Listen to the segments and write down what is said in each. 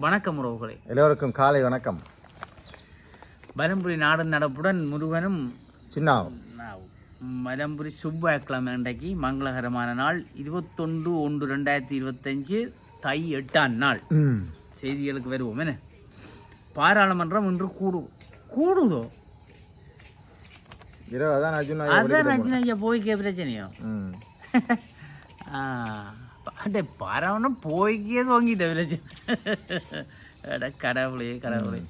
வணக்கம் உறவுகளே. எல்லோருக்கும் காலை வணக்கம். வலம்புரி நாடன் நடப்புடன் முருகனும் சின்ன வலம்புரி செவ்வாய்க்கிழமை அன்றைக்கு மங்களகரமான நாள். இருபத்தொன்று ஒன்று ரெண்டாயிரத்தி இருபத்தஞ்சு தை எட்டாம் நாள். செய்திகளுக்கு வருவோம் என்ன? பாராளுமன்றம் இன்று கூடு கூடுதோ? அதான் அர்ஜுன் போய்க்கே பிரச்சனையோ? ஆ. அடே பாராளுமன்றம் போய்க்கே தோங்கிட்ட பிரச்சனை அட கடவுளே கடவுளே.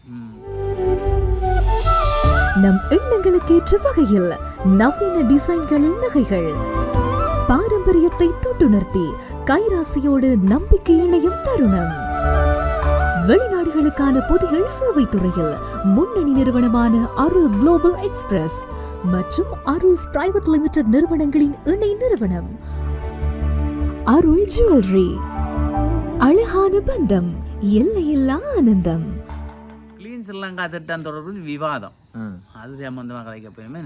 நம் எண்ணங்களுக்கு ஏற்ற வகையில் நவீன டிசைன்களின் நகைகள். பாரம்பரியத்தை தொட்டுணர்த்தி கைராசியோடு நம்பிக்கை இணையும் தருணம். வெளிநாடுகளுக்கான பொதிகள் சேவை துறையில் முன்னணி நிறுவனமான அருள் குளோபல் எக்ஸ்பிரஸ் மற்றும் அருள்ஸ் பிரைவேட் லிமிடெட் நிறுவனங்களின் இணை நிறுவனம் அருள் ஜுவல்லரி அழகான பந்தம் எல்லையில்லா ஆனந்தம். கிளீன் ஸ்ரீலங்கா திட்டம் தொடர்பில் விவாதம். அது சம்பந்தமாக கதைக்க போயுமே.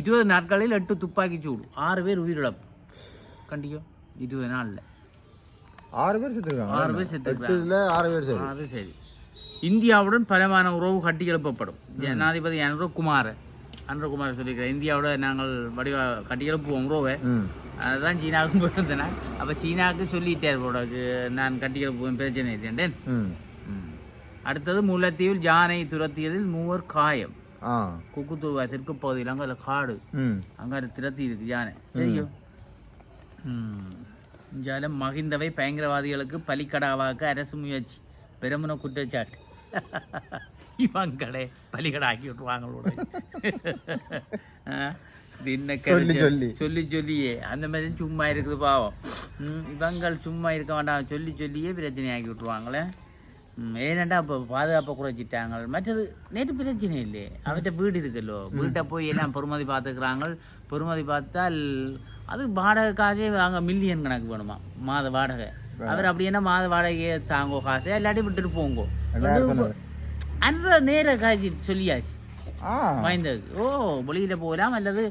இருபது நாட்களில் எட்டு துப்பாக்கி சூடு ஆறு பேர் உயிரிழப்பு. கண்டிக்கும் இருபது நாளில். ஆறு பேர் செத்துருக்காங்க. ஆறு பேர் செத்துருக்காங்க. ஆறு பேர் சரி அது சரி இந்தியாவுடன் பலமான உறவு கட்டி எழுப்பப்படும் ஜனாதிபதி அனுரகுமார் அனுரகுமார் சொல்லியிருக்கிறார். இந்தியாவோட நாங்கள் வடிவா கட்டி எழுப்புவோம் ம். அதுதான் சீனாவுக்கும் போயிருந்தேன் அப்போ சீனாவுக்கு சொல்லிட்டார் போடக்கு நான் கட்டி எழுப்புவேன் பிரச்சனை இல்லைண்டேன் அடுத்தது முல்லைத்தீவில் யானை துரத்தியதில் மூவர் காயம். குக்குத்துவா தெற்கு பகுதியில் அங்கே காடு. அங்கே திரத்தி இருக்கு யானை. தெரியும்? இஞ்சாலும் மகிந்தவை பயங்கரவாதிகளுக்கு பலிக்கடாவாக்க அரசு முயற்சி. பெருமன குற்றச்சாட்டு. விட்டுருவாங்களோட ஆ, இது என்ன சொல்லி சொல்லியே அந்த மாதிரி சும்மா இருக்குது பாவம் இவங்கள் சும்மா இருக்க வேண்டாம் சொல்லி சொல்லியே பிரச்சனை ஆக்கி விட்டுருவாங்களே ம், ஏனண்டா இப்போ பாதுகாப்பை குறைச்சிட்டாங்க மற்றது நேற்று பிரச்சனை இல்லையே அவர்கிட்ட வீடு இருக்குல்லோ வீட்டை போய் எல்லாம் பொறுமதி பார்த்துக்கிறாங்க பொறுமதி பார்த்தால் அது வாடகை காசே வாங்க மில்லியன் கணக்கு வேணுமா மாத வாடகை அவர் அப்படி என்ன மாத வாடகையை தாங்கோ காசை இல்லாட்டி விட்டுட்டு போங்கோ அந்த நேர காய்ச்சி சொல்லியாச்சு. ஆ. வாய்ந்ததுக்கு ஓ வெளியில் போகலாம் அல்லது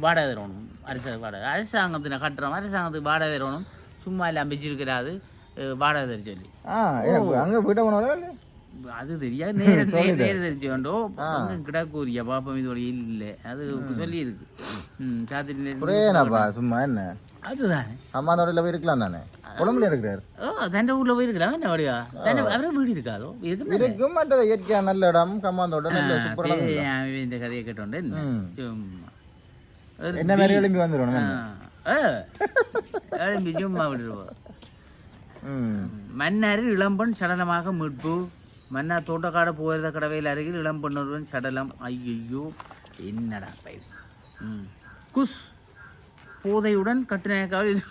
வாடகை தரணும் அரசு வாடகை அரசாங்கத்தில் கட்டுறோம் அரசாங்கத்துக்கு வாடகை தரணும் சும்மா எல்லாம் வச்சிருக்கிறாது வாடகை தர சொல்லி. அங்கே போயிட்ட இல்லை? அது தெரியாது நேர நேர தெரிஞ்சு வேண்டோம் கிடக்கூறிய பாப்பம் இது இல்லை அது சொல்லி இருக்கு சாத்திரி சும்மா என்ன? அதுதானே. அம்மா தோட்டத்தில் போய் இருக்கலாம் தானே உடம்புல இருக்கிறார். ஓ தண்டை ஊரில் போயிருக்கலாம் என்ன வடிவா தண்டை அவரே வீடு இருக்காதோ இருக்கு இருக்கும் மற்றது இயற்கையா நல்ல இடம் கம்மாந்தோட்டம் நல்ல சூப்பரான இடம். இந்த கதையை கேட்டோண்டே என்ன? மாதிரி எழும்பி? ஆ. எழும்பி சும்மா விடுவோம். ம். மன்னாரில் இளம்பெண் சடலமாக மீட்பு. மன்னார் தோட்டக்காடு போகிறத கடவையில் அருகில் இளம்பெண் ஒருவன் சடலம். ஐயையோ என்னடா ம். குஸ். போதையுடன் கட்டுநாயக்காவில்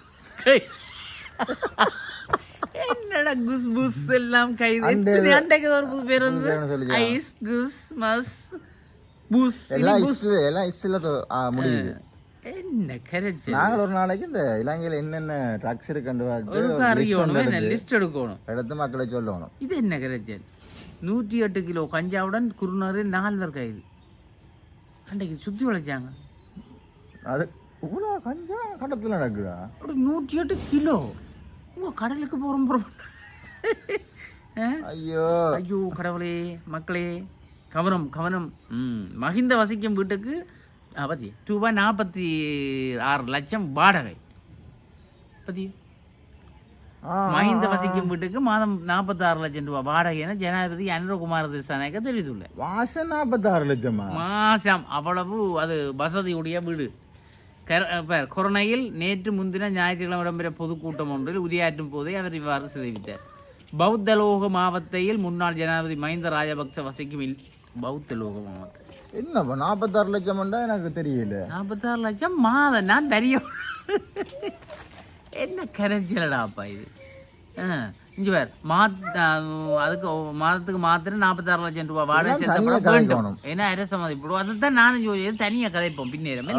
என்னடா குஸ் புஸ் எல்லாம் கைது எத்தனை அண்டைக்கு ஒரு புது பேர் வந்து? ஐஸ் குஸ் மஸ் புஸ். எல்லாம் இஸ்ல எல்லாம் இஸ்ல முடியுது. என்ன கரைச்சு நாங்கள் ஒரு நாளைக்கு இந்த இலங்கையில என்னென்ன ட்ரக்ஸ் இருக்குன்னு அறியணும் லிஸ்ட் எடுக்கணும். எடுத்து மக்களை சொல்லணும். இது என்ன கரைச்சல்? நூற்றி எட்டு கிலோ கஞ்சாவுடன் குருணரில் நால்வர் கைது. அன்றைக்கு சுற்றி வளைச்சாங்க அது இவ்வளோ கஞ்சா கடத்தில் நடக்குதா? ஒரு நூற்றி எட்டு கிலோ. உங்க கடலுக்கு போகிறோம் போகிறோம் ஐயோ. ஐயோ கடவுளே மக்களே. கவனம் கவனம். ம் மகிந்த வசிக்கும் வீட்டுக்கு பத்தி ரூபாய் நாற்பத்தி ஆறு லட்சம் வாடகை. பத்தி மஹிந்த வசிக்கும் வீட்டுக்கு மாதம் நாற்பத்தாறு லட்சம் ரூபாய் வாடகை என ஜனாதிபதி அனுரகுமார் திசாநாயக்க தெரிவித்துள்ளார். வாசம் நாற்பத்தாறு லட்சமா? மாசம் அவ்வளவு அது வசதியுடைய வீடு. கொரோனையில் நேற்று முன்தின ஞாயிற்றுக்கிழமை இடம்பெற்ற பொதுக்கூட்டம் ஒன்றில் உரையாற்றும் போதே அவர் இவ்வாறு தெரிவித்தார் பௌத்தலோக மாவட்டத்தில் முன்னாள் ஜனாதிபதி மஹிந்த ராஜபக்ச வசிக்கும் பௌத்தலோக மாவட்டம் என்னப்பா நாற்பத்தாறு லட்சம்டா எனக்கு தெரியல நாற்பத்தாறு லட்சம் மாதம் நான் தெரியும் என்ன கரைச்சலடாப்பா இது ஆ, இங்க வேற மாத் அதுக்கு மாதத்துக்கு மாத்திரம் நாற்பத்தாறு லட்சம் ரூபாய் வாடகை வேண்டும். கதைக்கணும். ஏன்னா அரச மதிப்பிடும் அதுதான் நானும் சொல்லி தனியா கதைப்போம் பின்னேரம்.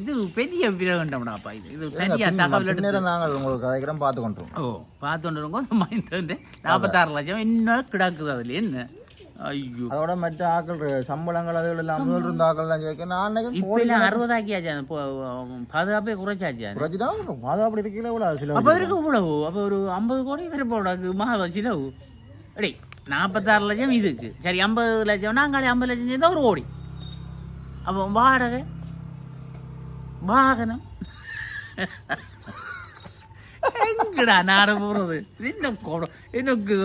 இது பெரிய பிரகண்டம்டாப்பா இது. இது தனியா தகவல் எடுத்து நாங்கள் உங்களுக்கு கதைக்கிறோம் பார்த்து கொண்டோம் ஓ பார்த்துட்டு இருக்கோம் மைண்ட் நாற்பத்தாறு லட்சம் இன்னும் கிடக்குது அதுல. என்ன? ஐயோ அதோட மற்ற ஆக்கள் சம்பளங்கள் அதுகள் எல்லாம் முதல் இருந்த ஆக்கள் தான் கேட்க நான் அன்னைக்கு அந்த பொ- பாதுகாப்பே குறைச்சாச்சு குறைச்சிதான் பாதுகாப்பு இருக்கல இவ்வளோ சில அப்ப இவருக்கு இவ்வளவு அப்ப ஒரு ஐம்பது கோடி வரை போடாது மாதம் சிலவு டேய் நாற்பத்தாறு லட்சம் இதுக்கு சரி ஐம்பது லட்சம் நாங்கள் ஐம்பது லட்சம் சேர்ந்தா ஒரு கோடி அப்போ வாடகை வாகனம் எங்கடா நாடு போகிறது என்ன கோடம் எனக்கு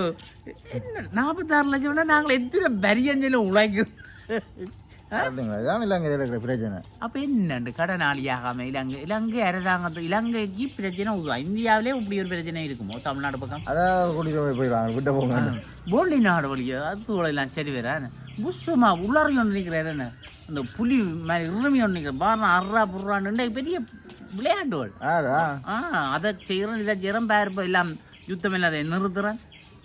என்ன நாற்பத்தாறு லட்சம்னா நாங்கள் எத்தனை பரியஞ்சலும் உழைக்கிறோம் அப்போ என்னண்டு கடனாளியாகாம இலங்கை இலங்கை அரசாங்கத்து இலங்கைக்கு பிரச்சனை உருவா இந்தியாவிலே இப்படி ஒரு பிரச்சனை இருக்குமோ தமிழ்நாடு பக்கம் அதான் போலி நாடு வழியோ அது எல்லாம் சரி வேற புஷ்மா உள்ளாரையும் என்ன இந்த புலி மாதிரி உரிமை ஒன்று நிற்கிற பாருங்க அர்ரா புர்றான்னு பெரிய விளையாட்டுகள் ஆறா ஆ அதை செய்கிறேன் இதை செய்கிறேன் பேர் எல்லாம் யுத்தம் இல்லாத நிறுத்துறேன்?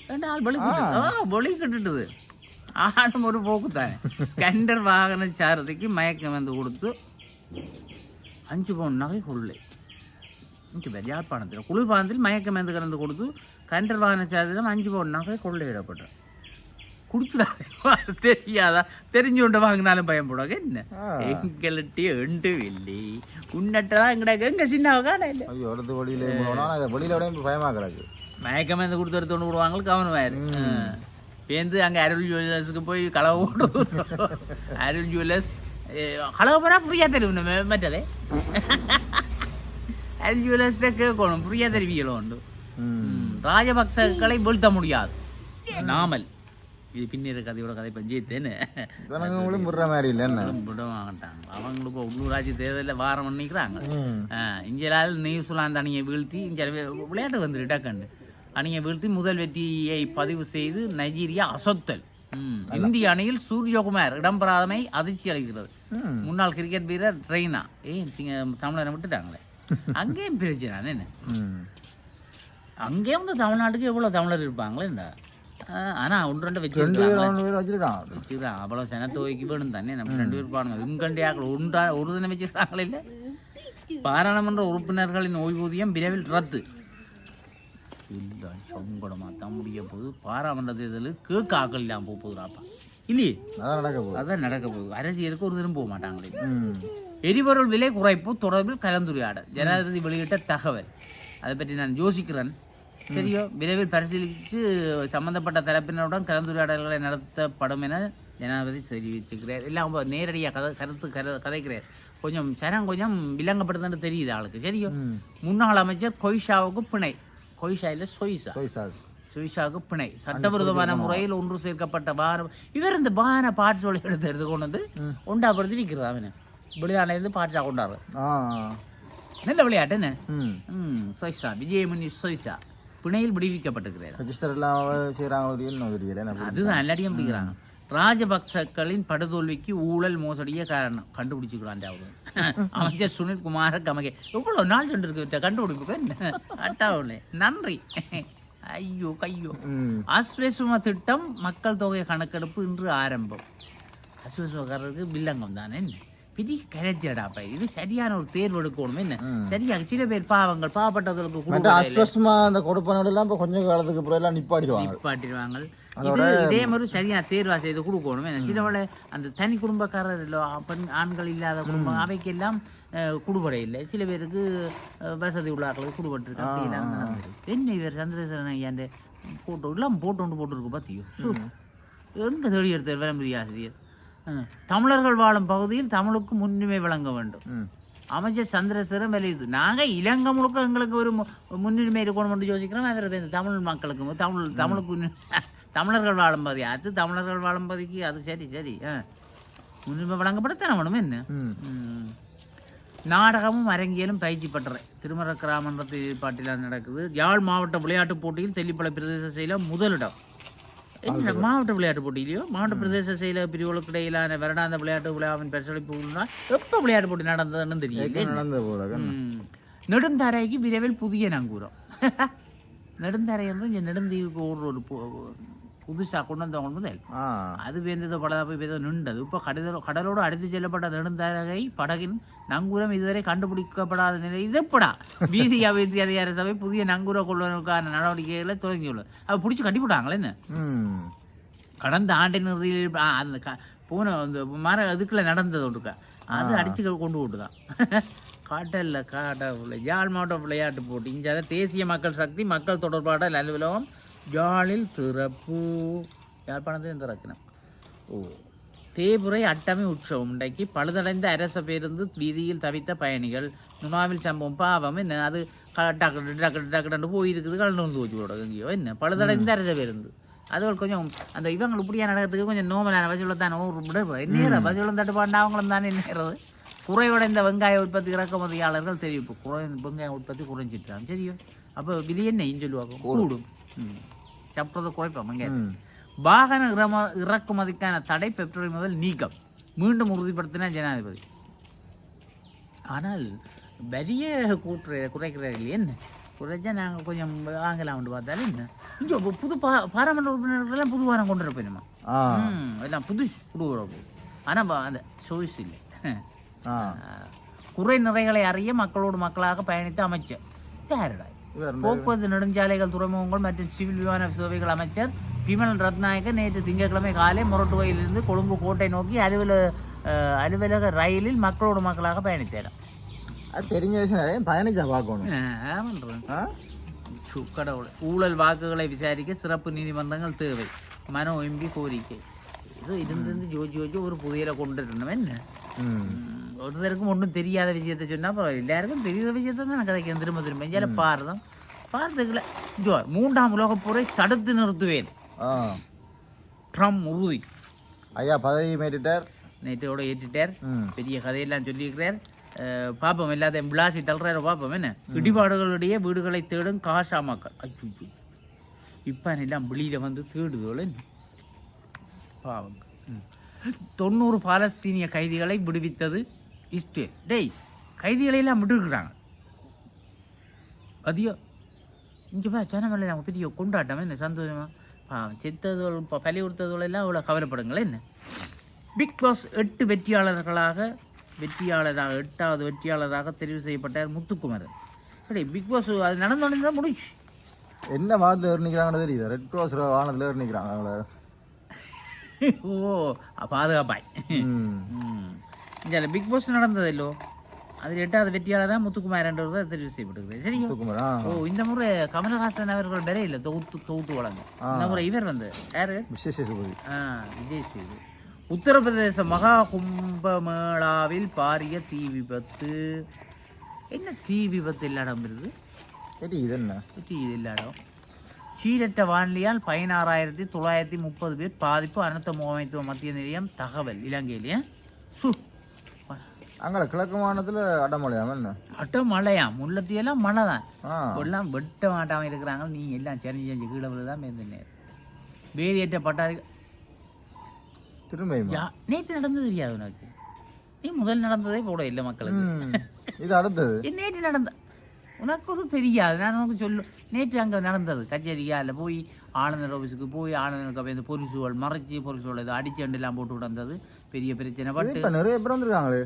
ரெண்டு ஆள் வெளி ஆ. வெளி கட்டுட்டுது. ஆளும் ஒரு போக்கு தானே கண்டர் வாகன சாரதிக்கு மயக்கம் வந்து கொடுத்து அஞ்சு பவுன் நகை கொள்ளை. இங்கே பேர் யாழ்ப்பாணத்தில். குளிர்பானத்தில் மயக்கம் வந்து கலந்து கொடுத்து கண்டர் வாகன சாரதியிடம் அஞ்சு பவுன் நகை கொள்ளையிடப்பட்டது. குடிச்சுடாது. தெரியாதா? தெரிஞ்சு கொண்டு வாங்கினாலும் பயப்படுவாங்க என்ன? ஆ. எங்கள்கிட்ட உண்டு இல்லை உன்னட்டதான் எங்கடா எங்க சின்ன காண இல்லை ஐயோ இடத்து வழியில வெளியில விட பயமா கிடக்கு. மயக்கம் வந்து கொடுத்து எடுத்து கொண்டு விடுவாங்க கவனமாயிரு பேருந்து அங்கே அருள் ஜுவல்லர்ஸுக்கு போய் களவு போட்டு அருள் ஜுவல்லர்ஸ் களவு போனா ஃப்ரீயாக தருவணும் மற்றதே. அருள் ஜுவல்லர்ஸ்ட கேட்கணும். ஃப்ரீயாக தருவிகளும் உண்டு ராஜபக்சக்களை வீழ்த்த முடியாது. நாமல். இது பின்னிற கதையோட கதை பஞ்சாயத்துன்னு. ஜனங்களும் விடுற மாதிரி இல்லை என்ன விட மாட்டாங்க அவங்களுக்கு உள்ளூராட்சி தேர்தலில் வாரம் பண்ணிக்கிறாங்க இந்தியாவில் நியூசிலாந்து அணியை வீழ்த்தி இங்கே விளையாட்டு வந்துரு டக்கண்டு அணியை வீழ்த்தி முதல் வெற்றியை பதிவு செய்து நைஜீரியா அசத்தல். இந்திய அணியில் சூரியகுமார் இடம்பெறாதமை அதிர்ச்சி அளிக்கிறது. முன்னாள் கிரிக்கெட் வீரர் ரெய்னா. ஏன் சிங்க தமிழரை விட்டுட்டாங்களே. அங்கேயும் பிரச்சனை என்ன? அங்கேயும் வந்து தமிழ்நாட்டுக்கு எவ்வளோ தமிழர் இருப்பாங்களே இந்த? ஆனால் ஒன்று ரெண்டு ரெண்டு வச்சு பேர் ரெண்டு பேர் வச்சிருக்கான் வச்சுக்கிறான் அவ்வளோ சனத்தொகைக்கு வேணும் தானே நம்ம ரெண்டு பேர் பாருங்க இங்கண்டி ஆக்கள் ஒன்றா ஒரு தினம் வச்சுக்கிறாங்களே இல்லை பாராளுமன்ற உறுப்பினர்களின் ஓய்வூதியம் விரைவில் ரத்து இல்லை சங்கடமா தான் முடிய போகுது பாராளுமன்ற தேர்தலில் கேக்கு ஆக்கள் இல்லாமல் போக போகுதுடாப்பா இல்லையே அதான் நடக்க போகுது அதான் நடக்க போகுது அரசியலுக்கு ஒரு தினம் போக மாட்டாங்களே எரிபொருள் விலை குறைப்பு தொடர்பில் கலந்துரையாடல் ஜனாதிபதி வெளியிட்ட தகவல் அதை பற்றி நான் யோசிக்கிறேன் சரியோ விரைவில் பரிசீலித்து சம்பந்தப்பட்ட தரப்பினருடன் கலந்துரையாடல்களை நடத்தப்படும் என ஜனாதிபதி தெரிவிச்சுக்கிறார் இல்லை அவங்க நேரடியாக கதை கருத்து கரு கதைக்கிறார். கொஞ்சம் சனம் கொஞ்சம் விலங்கப்படுதுன்னு தெரியுது ஆளுக்கு. சரியோ? முன்னாள் அமைச்சர் கொய்ஷாவுக்கு பிணை. கொய்ஷா இல்லை சொய்சா சோய் சார் சுவிஷாவுக்கு பிணை சட்டவிரோதமான முறையில் ஒன்று சேர்க்கப்பட்ட வார இவர் இந்த வான பாட்டு சொல்லி எடுத்து எடுத்து கொண்டு வந்து உண்டாப்படுத்தி விற்கிறது அவனு. வெளியாலேருந்து பாட்சா கொண்டாரு ஆ. நல்ல விளையாட்டு என்ன? சொய்சா விஜயமுனி சொய்சா பிணையில் விடுவிக்கப்பட்டிருக்கிறார் ரெஜிஸ்டர் எல்லாம் செய்கிறாங்க அதுதான் எல்லாரையும் பிடிக்கிறாங்க ராஜபக்சக்களின் படுதோல்விக்கு ஊழல் மோசடியே காரணம். கண்டுபிடிச்சுக்கிறான் அவரு. அமைச்சர் சுனில் குமார கமகே. எவ்வளோ நாள் சென்று இருக்கு கண்டுபிடிப்பு என்ன? அட்டாவுல. நன்றி. ஐயோ கையோ. அஸ்வசும திட்டம் மக்கள் தொகை கணக்கெடுப்பு இன்று ஆரம்பம். அஸ்வசுமக்காரருக்கு வில்லங்கம் தானே பெரிய கரைச்சடாப்பா இது சரியான ஒரு தேர்வு எடுக்கணும் என்ன சரியா சில பேர் பாவங்கள் பாவப்பட்டவர்களுக்கு அஸ்வஸ்மா அந்த கொடுப்பனோட எல்லாம் இப்போ கொஞ்சம் காலத்துக்கு அப்புறம் எல்லாம் நிப்பாட்டிடுவாங்க. நிப்பாட்டிடுவாங்க. இது மாதிரி சரியா தேர்வா செய்து கொடுக்கணும் என்ன? சிலவள அந்த தனி குடும்பக்காரர் இல்ல, பெண் ஆண்கள் இல்லாத குடும்பம் அவைக்கெல்லாம் குடுபடை இல்லை. சில பேருக்கு வசதி உள்ளாக்களுக்கு குடுபட்டிருக்கு. அப்படி எல்லாம் நடந்தது. என்ன இவர் சந்திரசேகரன் ஐயாண்ட போட்டோ எல்லாம் போட்டு ஒன்று போட்டுருக்கு பார்த்தியோ. எங்க தேடி எடுத்தார் விளம்பரி ஆசிரியர் தமிழர்கள் வாழும் பகுதியில் தமிழுக்கு முன்னுரிமை வழங்க வேண்டும். அமைச்சர் சந்திரசேகரன் வெளியிடுது. நாங்கள் இலங்கை முழுக்க எங்களுக்கு ஒரு முன்னுரிமை இருக்கணும்னு யோசிக்கிறோம். இந்த தமிழ் மக்களுக்கு தமிழ் தமிழுக்கு தமிழர்கள் வாழும் பகுதி. அது தமிழர்கள் வாழும் பகுதிக்கு அது சரி சரி. ஆ. முன்னுரிமை வழங்கப்படத்தானே வேணும் என்ன. நாடகமும் அரங்கியலும் பயிற்சி பெற்றேன் திருமர கிராமன்ற பாட்டில் நடக்குது. யாழ் மாவட்ட விளையாட்டுப் போட்டியில் தெல்லிப்பளை பிரதேச செயல முதலிடம். என்ன மாவட்ட விளையாட்டு போட்டியிலையோ மாவட்ட பிரதேச செயல பிரிவுகளுக்கு இடையிலான வருடாந்த விளையாட்டு விழாவின் விழா எப்போ விளையாட்டு போட்டி நடந்ததுன்னு தெரியல ஏற்கனவே நடந்தது போல. நெடுந்தரைக்கு விரைவில் புதிய நங்கூரம். நெடுந்தரை வந்து இங்கே நெடுந்தீவுக்கு ஒரு ஒரு புதுசாக கொண்டு வந்தவங்க முதல் ஆ. அது வேந்தது பலதா போய் நின்றது. இப்போ கடலோ கடலோடு அடித்து செல்லப்பட்ட நெடுந்தரகை படகின் நங்கூரம் இதுவரை கண்டுபிடிக்கப்படாத நிலை. இது எப்படா வீதி அபிவிருத்தி அதிகார சபை புதிய நங்கூர கொள்வதற்கான நடவடிக்கைகளை தொடங்கியுள்ளது அதை பிடிச்சி கட்டிவிட்டாங்களே என்ன? கடந்த ஆண்டின் இறுதியில் அந்த க பூனை அந்த மர இதுக்குள்ள நடந்தது ஒன்றுக்கா அது அடிச்சு கொண்டு விட்டுதான். காட்டல்ல காட்ட யாழ் மாவட்ட விளையாட்டு போட்டி. இங்கே தேசிய மக்கள் சக்தி மக்கள் தொடர்பாடல் அலுவலகம் யாழில் திறப்பு. யாழ்ப்பாணத்தையும் திறக்கணும். ஓ. தேபுரை அட்டமி உற்சவம். இன்றைக்கு பழுதடைந்த அரச பேருந்து வீதியில் தவித்த பயணிகள். நுணாவில் சம்பவம் பாவம். என்ன அது டக்கு டக்கு டக்குன்னு போயிருக்குது. கலந்து வந்து போச்சு போட எங்கேயோ என்ன? பழுதடைந்த அரச பேருந்து. அதுகள் கொஞ்சம் அந்த இவங்க இப்படியா நடக்கிறதுக்கு கொஞ்சம் நோமலான வசூலம் தான் என்ன வசூலம் தட்டுப்பாண்டா அவங்களும் தானே நேரது குறைவடைந்த வெங்காய உற்பத்தி இறக்குமதியாளர்கள் தெரிவிப்பு. குறை வெங்காய உற்பத்தி குறைஞ்சிட்டாங்க. சரியோ? அப்போ விலை என்ன? சொல்லுவாங்க கூடும் ம். சப்பதை குறைப்போம் வெங்காயம். வாகன இறம இறக்குமதிக்கான தடை பிப்ரவரி முதல் நீக்கம். மீண்டும் உறுதிப்படுத்தின ஜனாதிபதி. ஆனால் வரிய கூட்டுற குறைக்கிறார்கள். என்ன? குறைச்சா நாங்கள் கொஞ்சம் வாங்கலாம்னு பார்த்தாலும் என்ன? இங்கே புது பா பாராளுமன்ற உறுப்பினர்கள்லாம் புது வாரம் கொண்டு இருப்பேனுமா எல்லாம் புது உறவு ஆனால் அந்த சாய்ஸ் இல்லை. குறை நிறைகளை அறிய மக்களோடு மக்களாக பயணித்த அமைச்சர். யாருடா? போக்குவரத்து நெடுஞ்சாலைகள் துறைமுகங்கள் மற்றும் சிவில் விமான சேவைகள் அமைச்சர் பிமல் ரத்நாயக்க நேற்று திங்கட்கிழமை காலை மொரட்டுவையிலிருந்து கொழும்பு கோட்டை நோக்கி அலுவல அலுவலக ரயிலில் மக்களோடு மக்களாக பயணித்தார் அது தெரிஞ்ச விஷயம் பயணிச்சா பார்க்கணும்? ஊழல் வாக்குகளை விசாரிக்க சிறப்பு நீதிமன்றங்கள் தேவை. மனோ எம்பி கோரிக்கை. இது இருந்திருந்து ஜோஜி ஜோஜி ஒரு புதையலை கொண்டு இருந்தவன் என்ன ஒருத்தருக்கும் ஒன்றும் தெரியாத விஷயத்தை சொன்னால் பரவாயில்ல. எல்லாருக்கும் தெரியாத விஷயத்தை தான் கதைக்கு திரும்ப திரும்ப. இங்கே பாரதம் பாரதத்தில் ஜோ மூன்றாம் உலகப் போரை தடுத்து நிறுத்துவேன். ஆ. ட்ரம்ப் உறுதி ஐயா பதவி மேற்றிட்டார் நேற்றோட ஏற்றிட்டார் பெரிய கதையெல்லாம் சொல்லியிருக்கிறார். பாப்போம் எல்லாத்தையும் விளாசி தள்ளுறாரு பாப்போம் என்ன? இடிபாடுகளுடைய வீடுகளை தேடும் காஷா மக்கள் அச்சு இப்போ எல்லாம் வெளியில் வந்து தேடுதோல பாவங்க ம். தொண்ணூறு பாலஸ்தீனிய கைதிகளை விடுவித்தது இஸ்ரேல். டேய் கைதிகளை எல்லாம் விட்டுருக்குறாங்க அதிகம் இங்கே பா நாங்கள் பெரிய கொண்டாட்டம் என்ன சந்தோஷமா? பாவம் செத்ததோல் இப்போ பலி கொடுத்ததோல் எல்லாம் அவ்வளோ கவலைப்படுங்களேன் என்ன? பிக் பாஸ் எட்டு வெற்றியாளர்களாக வெற்றியாளராக எட்டாவது வெற்றியாளராக தெரிவு செய்யப்பட்டார் முத்துக்குமரன். சரி பிக் பாஸ் அது நடந்தோடனே தான் முடிச்சு என்ன வானத்தில் ஏறி நிற்கிறாங்கன்னு தெரியுது ரெட் க்ராஸ் வானத்தில் ஏறி நிற்கிறாங்க அவங்கள. ஓ பாதுகாப்பாய். இந்த பிக் பாஸ் நடந்ததல்லோ அதில் எட்டாவது வெற்றியாளர் தான் முத்துக்குமாரன்றவர் தான் தெரிவு செய்யப்பட்டிருக்கிறது சரியா? ஓ இந்த முறை கமலஹாசன் அவர்கள் வேற இல்லை தொகுத்து தொகுத்து வழங்க. இந்த முறை இவர் வந்து யாரு? சுபதி ஆ விஜய் சேது. உத்தரப்பிரதேச மகா கும்பமேளாவில் பாரிய தீ விபத்து. என்ன தீ விபத்து இல்லாடம் இருக்குது? சரி இது என்ன? தீ இது இல்லாடம் சீரற்ற வானிலையால் பதினாறாயிரத்தி தொள்ளாயிரத்தி முப்பது பேர் பாதிப்பு. அனர்த்த முகாமைத்துவ மத்திய நிலையம் தகவல் இலங்கையிலேயே சு அங்கே கிழக்கு மாநிலத்தில் அடமலையாம என்ன? அட்ட மழையா முல்லத்தியெல்லாம் மழை தான் இப்பெல்லாம் வெட்ட மாட்டாமல் இருக்கிறாங்க. நீங்கள் எல்லாம் செஞ்சு செஞ்சு கீழே மேந்த நேரம் வேதியற்ற பட்டாரி திரும்பியுமா? யா நேற்று நடந்தது தெரியாது உனக்கு? நீ முதல் நடந்ததே போட இல்லை மக்களுக்கு. இது அடுத்தது. நேற்று நடந்த உனக்கு அது தெரியாது. நான் உனக்கு சொல்லு நேற்று அங்கே நடந்தது. கச்சேரியாவில் போய் ஆளுநர் ஆஃபீஸுக்கு போய் ஆளுநருக்கு அப்போ இந்த பொரிசுகள் மறைச்சி பொரிசுகள் இது அடிச்சண்டெல்லாம் போட்டு விடந்தது பெரிய பிரச்சனை பட்டு. இப்போ நிறைய பேர் வந்திருக்காங்களே.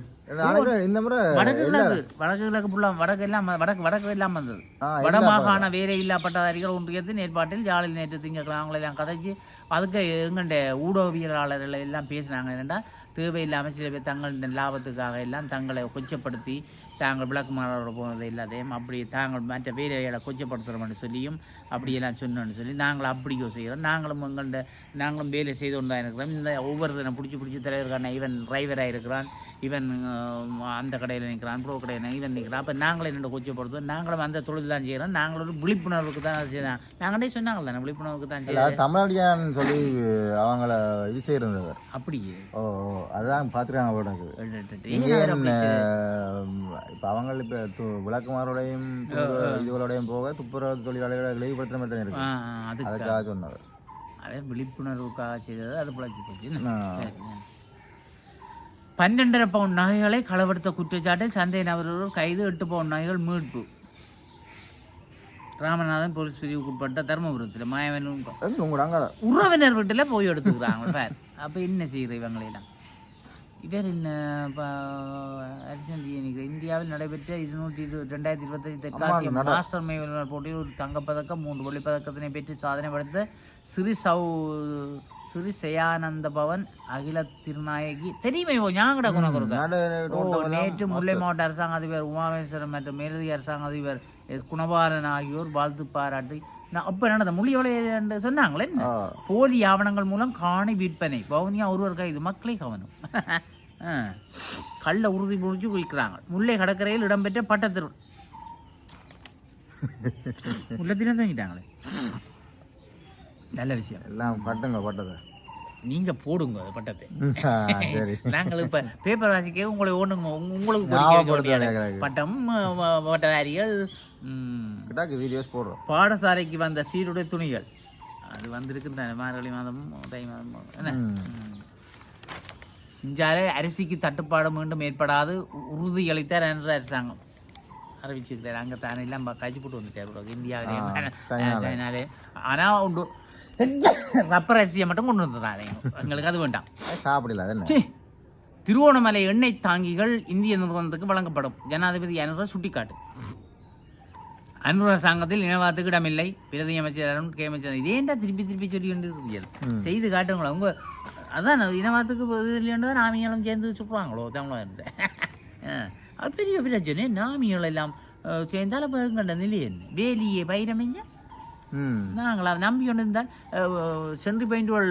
இந்த முறை வடக்கு கிழக்கு வடக்கு கிழக்கு ஃபுல்லாக வடக்கு எல்லாம் வடக்கு வடக்கு எல்லாம் வந்தது ஆ, வட மாகாண வேலை இல்லா பட்டதாரிகள் ஒன்றியத்தின் ஏற்பாட்டில் ஜாலில் நேற்று திங்கக்கிழமை அவங்களை எல்லாம் கதைச்சு அதுக்கு எங்கண்ட ஊடகவியலாளர்கள் எல்லாம் பேசினாங்க. என்னென்னா தேவையில்லாமல் சில பேர் தங்களின் லாபத்துக்காக எல்லாம் தங்களை கொச்சப்படுத்தி தாங்கள் விளக்குமாறோட போனது எல்லாத்தையும் அப்படி தாங்கள் மற்ற வேலைகளை கொச்சப்படுத்துகிறோம்னு சொல்லியும் அப்படியெல்லாம் சொன்னோன்னு சொல்லி நாங்கள் அப்படியோ செய்கிறோம். நாங்களும் எங்கள்ட நாங்களும் வேலை செய்து கொண்டு தான் இருக்கிறோம். இந்த ஒவ்வொருத்தரும் பிடிச்சி பிடிச்சி தலைவருக்கான இவன் டிரைவராக இருக்கிறான். இவன் அந்த கடையில் நிற்கிறான் ப்ரோ கடையில் இவன் நிற்கிறான் அப்போ நாங்களும் என்னோட கொச்சப்படுத்துவோம். நாங்களும் அந்த தொழில் தான் செய்கிறோம் நாங்களும் ஒரு விழிப்புணர்வுக்கு தான் அதை செய்யறோம். நாங்களே சொன்னாங்க தானே விழிப்புணர்வுக்கு தான் இல்ல, செய்யறோம் அது தமிழடியான் சொல்லி அவங்கள இது செய்யிருந்தவர் அப்படியே? ஓ ஓ அதுதான் பார்த்துருக்காங்க இப்போ அவங்க இப்போ விளக்குமாரோடையும் இதுகளோடையும் போக துப்புரவு தொழிலாளர்களை இழிவுபடுத்துற மாதிரி தான் இருக்கு. அதுக்காக சொன்னவர். அவன் விழிப்புணர்வுக்காக செய்தது அது பிழைச்சி போச்சு. பன்னெண்டரை பவுன் நகைகளை களவெடுத்த குற்றச்சாட்டில் சந்தேக நபர் ஒருவர் கைது எட்டு பவுன் நகைகள் மீட்பு ராமநாதன் போலீஸ் பிரிவுக்கு உட்பட்ட தர்மபுரத்தில் மாயவனும் உறவினர் வீட்டில் போய் எடுத்துக்கிறாங்க பார் அப்போ என்ன செய்கிற இவங்களெல்லாம் இவர் என்ன அர்ஜென்டினா இந்தியாவில் நடைபெற்ற இருநூற்றி இரு ரெண்டாயிரத்தி இருபத்தஞ்சு தெற்காசிய. மாஸ்டர் மேவல் போட்டியில் ஒரு தங்கப்பதக்கம் மூன்று வெள்ளிப்பதக்கத்தினை பெற்று சாதனை படைத்த சிறு சௌ சிறு சயானந்த பவன் அகில திருநாயகி தெரியுமே ஓ நோட்டமெல்லாம் நேற்று முல்லை மாவட்ட அரசாங்க அதிபர் உமாமேஸ்வரன் மற்றும் மேலதி அரசாங்க அதிபர் குணபாலன் ஆகியோர் வாழ்த்து பாராட்டி நான் அப்போ நடந்த மொழியோட சொன்னாங்களே போலி ஆவணங்கள் மூலம் காணி விற்பனை. வவுனியா ஒருவர் கைது மக்களை கவனம். கள்ள உறுதி புரிஞ்சு குவிக்கிறாங்க முல்லை கடற்கரையில் இடம்பெற்ற பட்டத்திரு உள்ளத்தினம் தங்கிட்டாங்களே. நல்ல விஷயம். எல்லாம் பட்டுங்க பட்டதை நீங்க போடுங்க பட்டத்தை. நாங்கள் இப்ப பேப்பர் வாசிக்க உங்களை ஓடுங்க. உங்களுக்கு பட்டம் பட்டதாரிகள் வீடியோஸ் போடுறோம். பாடசாலைக்கு வந்த சீருடை துணிகள். அது வந்திருக்கு தானே மார்கழி மாதம் தை மாதம் என்ன. இஞ்சாலே அரிசிக்கு தட்டுப்பாடு மீண்டும் ஏற்படாது. உறுதி அளித்தார் என்ற அரசாங்கம். அறிவிச்சிருக்காரு அங்கே தானே எல்லாம் கழிச்சு போட்டு வந்துட்டார். இந்தியாவிலே. சைனாலே. ஆனால் உண்டு. ரப்பர் அரிசியை மட்டும் கொண்டு வந்துடுறாங்க எங்களுக்கு அது வேண்டாம். சாப்பிடல. திருவோணமலை எண்ணெய் தாங்கிகள் இந்திய நிறுவனத்துக்கு வழங்கப்படும். ஜனாதிபதி அனுர சுட்டிக்காட்டு. அனுர அரசாங்கத்தில் இனவாதத்துக்கு இடமில்லை. பிரதி அமைச்சர் அருண் கே அமைச்சர் இதேண்டா திருப்பி திருப்பி சொல்லி கொண்டு செய்து காட்டுங்களா? உங்க அதான் இனவாதத்துக்கு இல்லைன்னு தான் நாமியலும் சேர்ந்து சொல்கிறாங்களோ தமிழக அது பெரிய பிரச்சனை. நாமியல் எல்லாம் அஹ், சேர்ந்தால் அப்போ எங்கள்ட நிலை என்ன? வேலியே பயிரமைங்க ம் நாங்களா நம்பி கொண்டு இருந்தால் சென்று பெயிண்டுகள்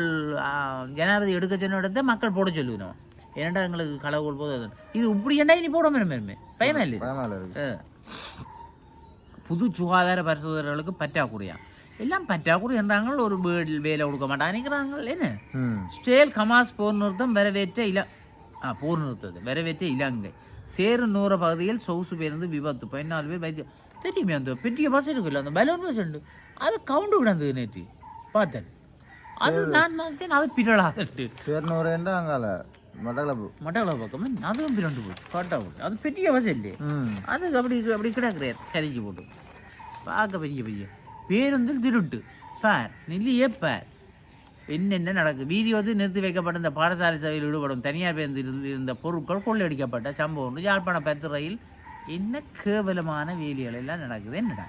ஜனாதிபதி எடுக்க சொன்ன இடத்த மக்கள் போட சொல்லுவோம் ஏன்டா எங்களுக்கு களவுகள் போது இது இப்படி என்ன இனி போட மேமே பயமே இல்லை. புது சுகாதார பரிசோதனைகளுக்கு பற்றாக்குறையா? எல்லாம் பற்றாக்குறை என்றாங்க ஒரு வீடு வேலை கொடுக்க மாட்டாங்கிறாங்க என்ன? ஸ்டேல் கமாஸ் போர் நிறுத்தம் வரவேற்ற இல ஆ போர் நிறுத்தது. வரவேற்ற இலங்கை. சேரு நூற பகுதியில் சொகுசு பேருந்து விபத்து. பதினாலு பேர் வைத்தியம் தெரியுமே அந்த பெரிய பஸ் இருக்குல்ல அந்த பலூன் பஸ் உண்டு அது கவுண்டு கிடந்தது நேற்று பார்த்தேன். அது நான் நினைச்சேன் அது பிறலாதட்டு சேர்னூரேண்டா அங்கால? மட்டக்களப்பு. மட்டக்கள பக்கம் அதுவும் பிறண்டு போச்சு காட்டா போட்டு அது பெரிய பஸ் இல்லையே. அது அப்படி அப்படி கிடக்குறார் கரிஞ்சு போட்டு. பார்க்க பெரிய பெரிய. பேருந்தில் திருட்டு. பார் நில்லியே பார் என்னென்ன நடக்குது வீதி வந்து நிறுத்தி வைக்கப்பட்ட இந்த பாடசாலை சேவையில் ஈடுபடும் தனியார் பேருந்தில் இருந்த பொருட்கள் கொள்ளையடிக்கப்பட்ட சம்பவம். யாழ்ப்பாண பத்து ரயில் என்ன கேவலமான வேலிகள் எல்லாம் நடக்குது என்னடா?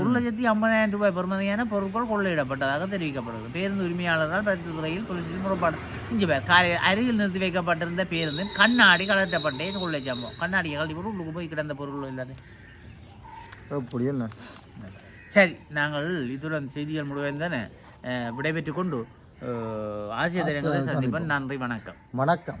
ஒரு லட்சத்தி ஐம்பதாயிரம் ரூபாய் பெறுமதியான பொருட்கள் கொள்ளையிடப்பட்டதாக தெரிவிக்கப்படுகிறது பேருந்து உரிமையாளரால் பத்து துறையில் போலீசில் முறைப்பாடு. இங்கே பேர் காலை அருகில் நிறுத்தி வைக்கப்பட்டிருந்த பேருந்து கண்ணாடி கலட்டப்பட்டே கொள்ளை சம்பவம். கண்ணாடியை கழட்டி போட்டு உள்ளுக்கு போய் கிடந்த பொருள் இல்லாத. அப்படி என்ன சரி நாங்கள் இத்துடன் செய்திகள் முடிவடைந்தானே. விடைபெற்றுக் கொண்டு தினங்களை சந்திப்போம். நன்றி வணக்கம். வணக்கம்.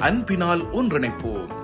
அன்பினால் ஒன்றிணைப்போம்.